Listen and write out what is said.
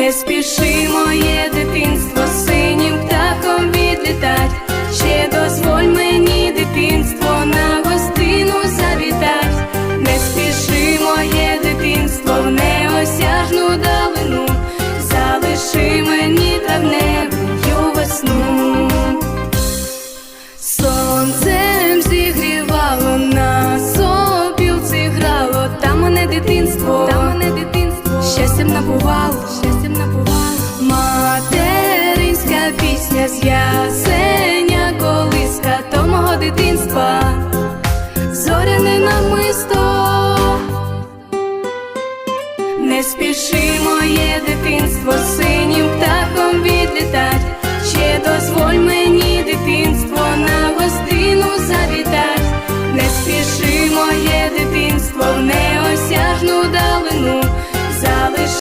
Не спіши моє дитинство синім птахом відлітать, ще дозволь мені дитинство на гостину завітать, не спіши моє дитинство в неосяжну далину, залиши смакувало, щастям напувало Материнська пісня з ясеня колиска то мого дитинства, зоряне намисто, не спіши моє дитинство, синім птахом відлітать, ще дозволь мені дитинство на гостину завітать, не спіши моє дитинство.